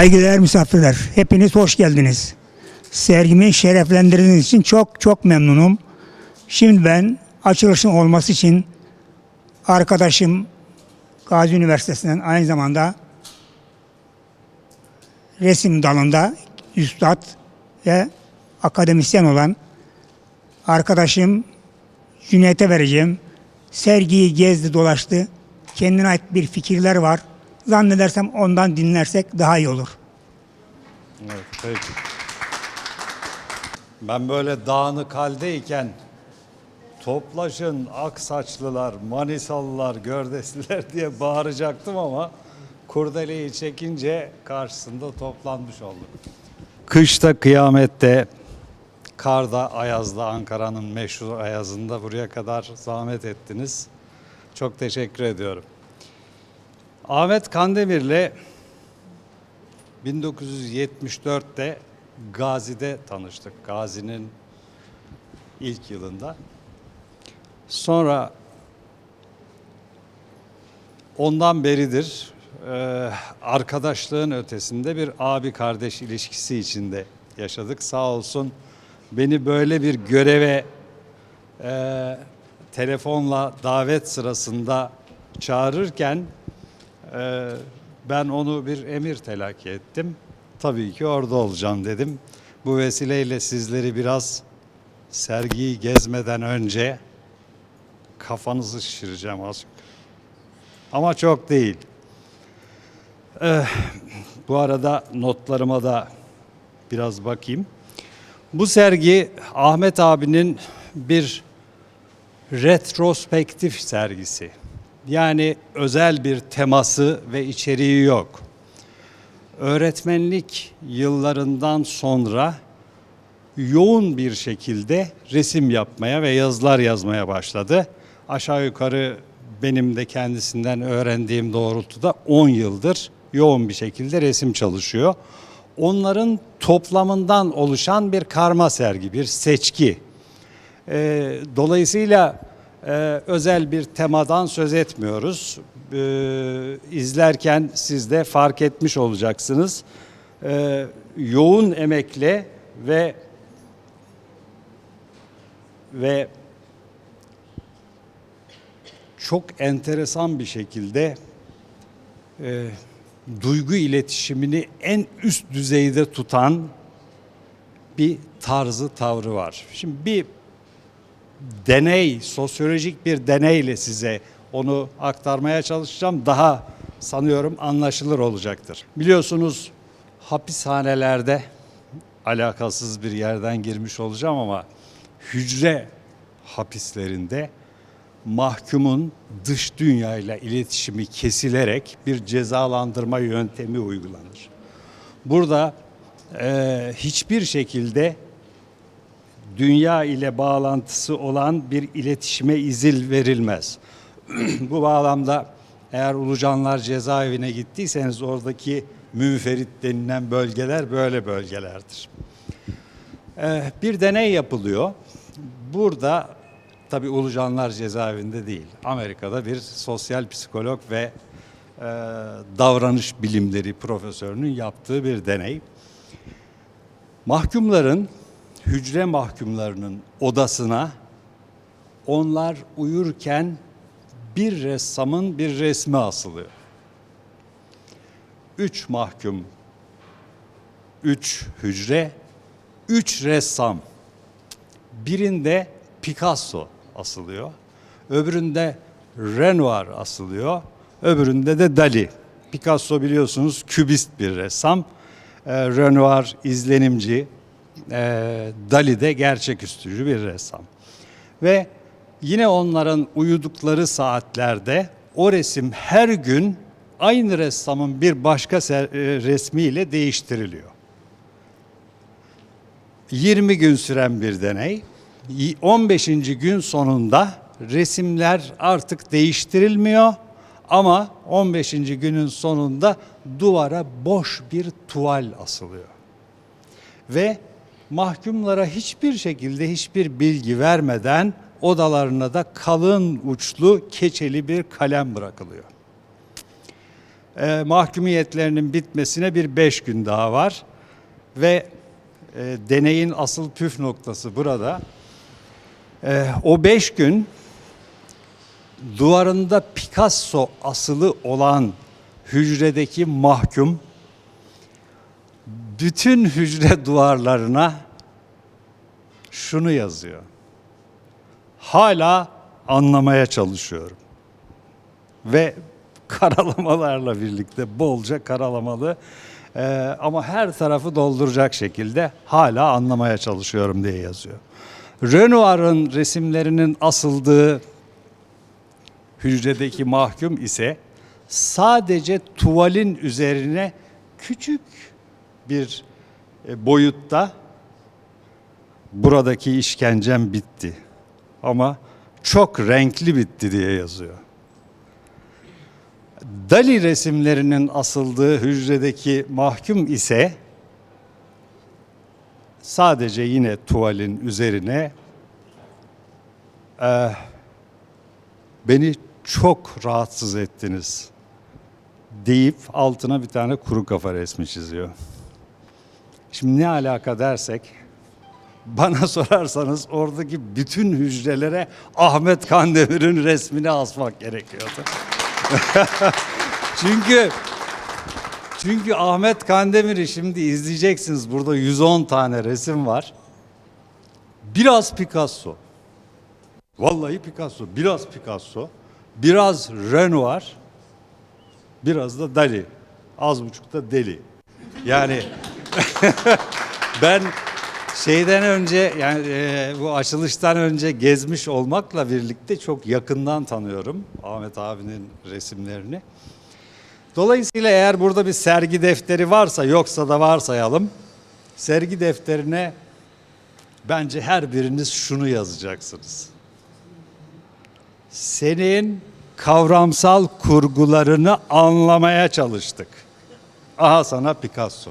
Saygıdeğer misafirler, hepiniz hoş geldiniz. Sergimi şereflendirdiğiniz için çok çok memnunum. Şimdi ben açılışın olması için arkadaşım Gazi Üniversitesi'nden aynı zamanda resim dalında üstad ve akademisyen olan arkadaşım Cüneyt'e vereceğim. Sergiyi gezdi dolaştı. Kendine ait bir fikirler var. Zannedersem ondan dinlersek daha iyi olur. Evet, peki. Ben böyle dağınık haldeyken toplaşın aksaçlılar, manisalılar, gördesliler diye bağıracaktım ama kurdeleyi çekince karşısında toplanmış olduk. Kışta kıyamette, karda, ayazda, Ankara'nın meşhur ayazında buraya kadar zahmet ettiniz. Çok teşekkür ediyorum. Ahmet Kandemir'le 1974'te Gazi'de tanıştık. Gazi'nin ilk yılında. Sonra ondan beridir e, arkadaşlığın ötesinde bir abi kardeş ilişkisi içinde yaşadık. Sağ olsun beni böyle bir göreve e, telefonla davet sırasında çağırırken ee, ben onu bir emir telakki ettim. Tabii ki orada olacağım dedim. Bu vesileyle sizleri biraz sergiyi gezmeden önce kafanızı şişireceğim az. Ama çok değil. Ee, bu arada notlarıma da biraz bakayım. Bu sergi Ahmet abinin bir retrospektif sergisi. Yani özel bir teması ve içeriği yok. Öğretmenlik yıllarından sonra yoğun bir şekilde resim yapmaya ve yazılar yazmaya başladı. Aşağı yukarı benim de kendisinden öğrendiğim doğrultuda 10 yıldır yoğun bir şekilde resim çalışıyor. Onların toplamından oluşan bir karma sergi, bir seçki. Dolayısıyla e, özel bir temadan söz etmiyoruz. Ee, izlerken siz de fark etmiş olacaksınız. Ee, yoğun emekle ve ve çok enteresan bir şekilde e, duygu iletişimini en üst düzeyde tutan bir tarzı tavrı var. Şimdi bir deney, sosyolojik bir deneyle size onu aktarmaya çalışacağım. Daha sanıyorum anlaşılır olacaktır. Biliyorsunuz hapishanelerde alakasız bir yerden girmiş olacağım ama hücre hapislerinde mahkumun dış dünyayla iletişimi kesilerek bir cezalandırma yöntemi uygulanır. Burada e, hiçbir şekilde dünya ile bağlantısı olan bir iletişime izin verilmez. Bu bağlamda eğer Ulucanlar cezaevine gittiyseniz oradaki münferit denilen bölgeler böyle bölgelerdir. Ee, bir deney yapılıyor. Burada tabi Ulucanlar cezaevinde değil. Amerika'da bir sosyal psikolog ve e, davranış bilimleri profesörünün yaptığı bir deney. Mahkumların hücre mahkumlarının odasına onlar uyurken bir ressamın bir resmi asılıyor. Üç mahkum, üç hücre, üç ressam. Birinde Picasso asılıyor, öbüründe Renoir asılıyor, öbüründe de Dali. Picasso biliyorsunuz kübist bir ressam, ee, Renoir izlenimci, e, Dali de gerçeküstücü bir ressam. Ve yine onların uyudukları saatlerde o resim her gün aynı ressamın bir başka e, resmiyle değiştiriliyor. 20 gün süren bir deney. Y- 15. gün sonunda resimler artık değiştirilmiyor ama 15. günün sonunda duvara boş bir tuval asılıyor. Ve mahkumlara hiçbir şekilde hiçbir bilgi vermeden odalarına da kalın uçlu keçeli bir kalem bırakılıyor. e, mahkumiyetlerinin bitmesine bir beş gün daha var. Ve e, deneyin asıl püf noktası burada. E, o beş gün duvarında Picasso asılı olan hücredeki mahkum bütün hücre duvarlarına şunu yazıyor. Hala anlamaya çalışıyorum. Ve karalamalarla birlikte bolca karalamalı e, ama her tarafı dolduracak şekilde hala anlamaya çalışıyorum diye yazıyor. Renoir'ın resimlerinin asıldığı hücredeki mahkum ise sadece tuvalin üzerine küçük bir e, boyutta buradaki işkencem bitti. Ama çok renkli bitti diye yazıyor. Dali resimlerinin asıldığı hücredeki mahkum ise sadece yine tuvalin üzerine eh, beni çok rahatsız ettiniz deyip altına bir tane kuru kafa resmi çiziyor. Şimdi ne alaka dersek bana sorarsanız oradaki bütün hücrelere Ahmet Kandemir'in resmini asmak gerekiyordu. çünkü çünkü Ahmet Kandemir'i şimdi izleyeceksiniz. Burada 110 tane resim var. Biraz Picasso. Vallahi Picasso, biraz Picasso, biraz Renoir, biraz da Dali. Az buçuk da deli. Yani ben şeyden önce yani e, bu açılıştan önce gezmiş olmakla birlikte çok yakından tanıyorum Ahmet abinin resimlerini. Dolayısıyla eğer burada bir sergi defteri varsa yoksa da varsayalım. Sergi defterine bence her biriniz şunu yazacaksınız. Senin kavramsal kurgularını anlamaya çalıştık. Aha sana Picasso.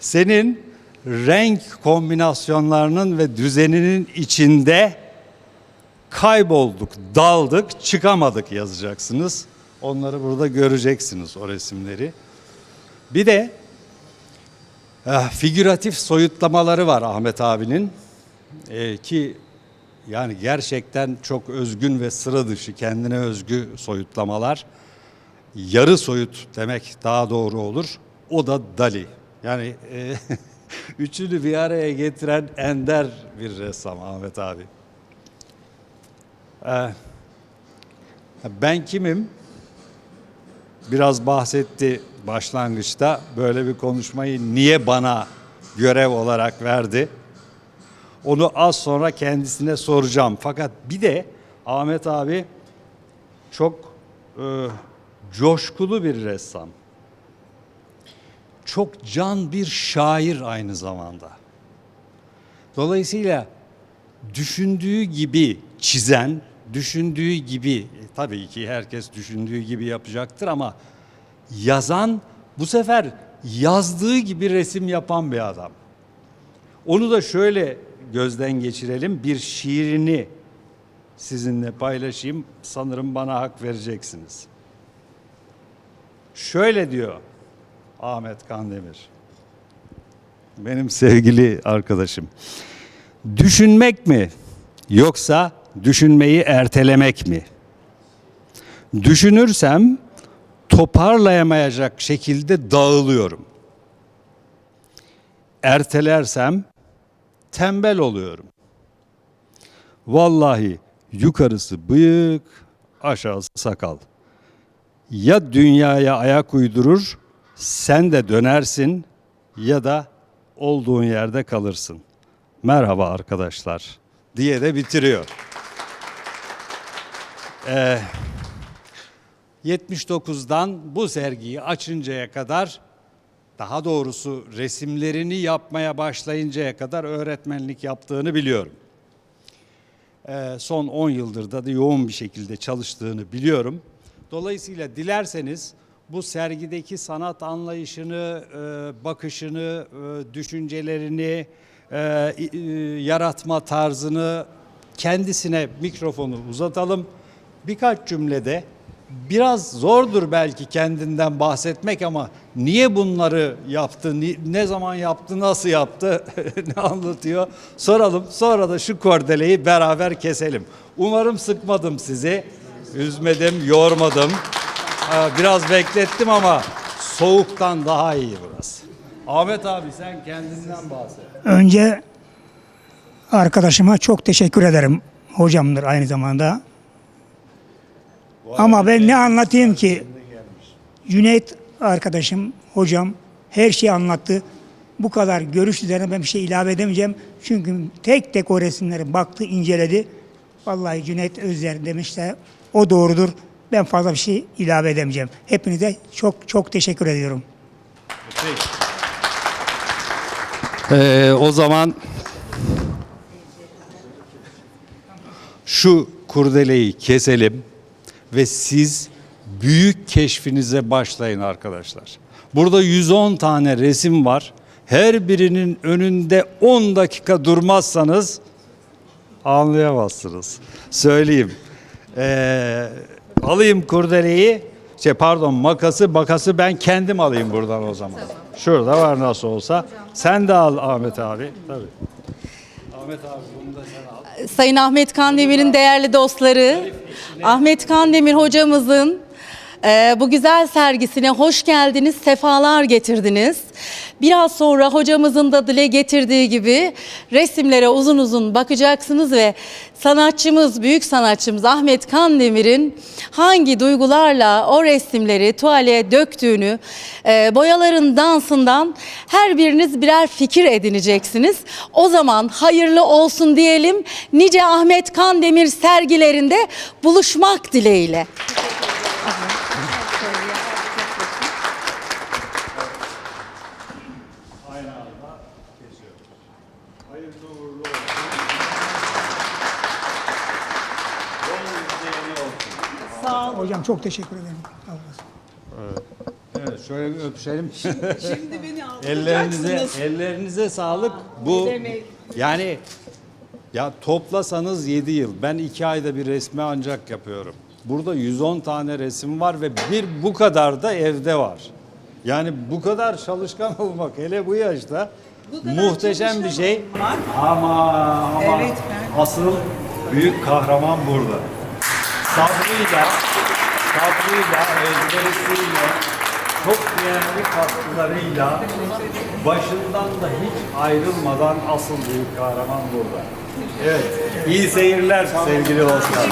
Senin renk kombinasyonlarının ve düzeninin içinde kaybolduk, daldık, çıkamadık yazacaksınız. Onları burada göreceksiniz o resimleri. Bir de eh, figüratif soyutlamaları var Ahmet abinin. Eh, ki yani gerçekten çok özgün ve sıra dışı kendine özgü soyutlamalar. Yarı soyut demek daha doğru olur. O da Dali. Yani e, üçünü bir araya getiren ender bir ressam Ahmet abi. Ee, ben kimim? Biraz bahsetti başlangıçta. Böyle bir konuşmayı niye bana görev olarak verdi? Onu az sonra kendisine soracağım. Fakat bir de Ahmet abi çok e, coşkulu bir ressam. Çok can bir şair aynı zamanda. Dolayısıyla düşündüğü gibi çizen, düşündüğü gibi e, tabii ki herkes düşündüğü gibi yapacaktır ama yazan bu sefer yazdığı gibi resim yapan bir adam. Onu da şöyle gözden geçirelim. Bir şiirini sizinle paylaşayım. Sanırım bana hak vereceksiniz. Şöyle diyor Ahmet Kandemir. Benim sevgili arkadaşım. Düşünmek mi yoksa düşünmeyi ertelemek mi? Düşünürsem toparlayamayacak şekilde dağılıyorum. Ertelersem tembel oluyorum. Vallahi yukarısı bıyık, aşağısı sakal. Ya dünyaya ayak uydurur, sen de dönersin ya da olduğun yerde kalırsın. Merhaba arkadaşlar diye de bitiriyor. Ee, 79'dan bu sergiyi açıncaya kadar daha doğrusu resimlerini yapmaya başlayıncaya kadar öğretmenlik yaptığını biliyorum. Ee, son 10 yıldır da, da yoğun bir şekilde çalıştığını biliyorum. Dolayısıyla dilerseniz bu sergideki sanat anlayışını, e, bakışını, e, düşüncelerini, e, yaratma tarzını kendisine mikrofonu uzatalım. Birkaç cümlede biraz zordur belki kendinden bahsetmek ama niye bunları yaptı, ne zaman yaptı, nasıl yaptı, ne anlatıyor soralım. Sonra da şu kordeleyi beraber keselim. Umarım sıkmadım sizi, üzmedim, yormadım. Biraz beklettim ama soğuktan daha iyi burası. Ahmet abi sen kendinden bahset. Önce arkadaşıma çok teşekkür ederim. Hocamdır aynı zamanda. Ama ben ne anlatayım ki? Cüneyt arkadaşım, hocam her şeyi anlattı. Bu kadar görüş üzerine ben bir şey ilave edemeyeceğim. Çünkü tek tek o resimlere baktı, inceledi. Vallahi Cüneyt Özler demişse o doğrudur. Ben fazla bir şey ilave edemeyeceğim. Hepinize çok çok teşekkür ediyorum. Ee, o zaman şu kurdeleyi keselim ve siz büyük keşfinize başlayın arkadaşlar. Burada 110 tane resim var. Her birinin önünde 10 dakika durmazsanız anlayamazsınız. Söyleyeyim. Ee, alayım kurdeleyi. Şey pardon makası makası ben kendim alayım buradan o zaman. Şurada var nasıl olsa. Sen de al Ahmet abi. Tabii. Ahmet abi bunu da sen al. Sayın Ahmet Kandemir'in değerli dostları, Ahmet Kandemir hocamızın e, bu güzel sergisine hoş geldiniz, sefalar getirdiniz. Biraz sonra hocamızın da dile getirdiği gibi resimlere uzun uzun bakacaksınız ve sanatçımız, büyük sanatçımız Ahmet Kandemir'in hangi duygularla o resimleri tuvaleye döktüğünü, e, boyaların dansından her biriniz birer fikir edineceksiniz. O zaman hayırlı olsun diyelim. Nice Ahmet Kandemir sergilerinde buluşmak dileğiyle. Hocam çok teşekkür ederim. Olsun. Evet şöyle bir öpüşelim. Şimdi beni ellerinize ellerinize sağlık. Bu yani ya toplasanız 7 yıl. Ben 2 ayda bir resmi ancak yapıyorum. Burada 110 tane resim var ve bir bu kadar da evde var. Yani bu kadar çalışkan olmak hele bu yaşta muhteşem bir şey. Ama ama Evet, asıl büyük kahraman burada. Sabrıyla, sabrıyla, özverisiyle, çok değerli katkılarıyla başından da hiç ayrılmadan asıl büyük kahraman burada. Evet, iyi seyirler sevgili dostlar.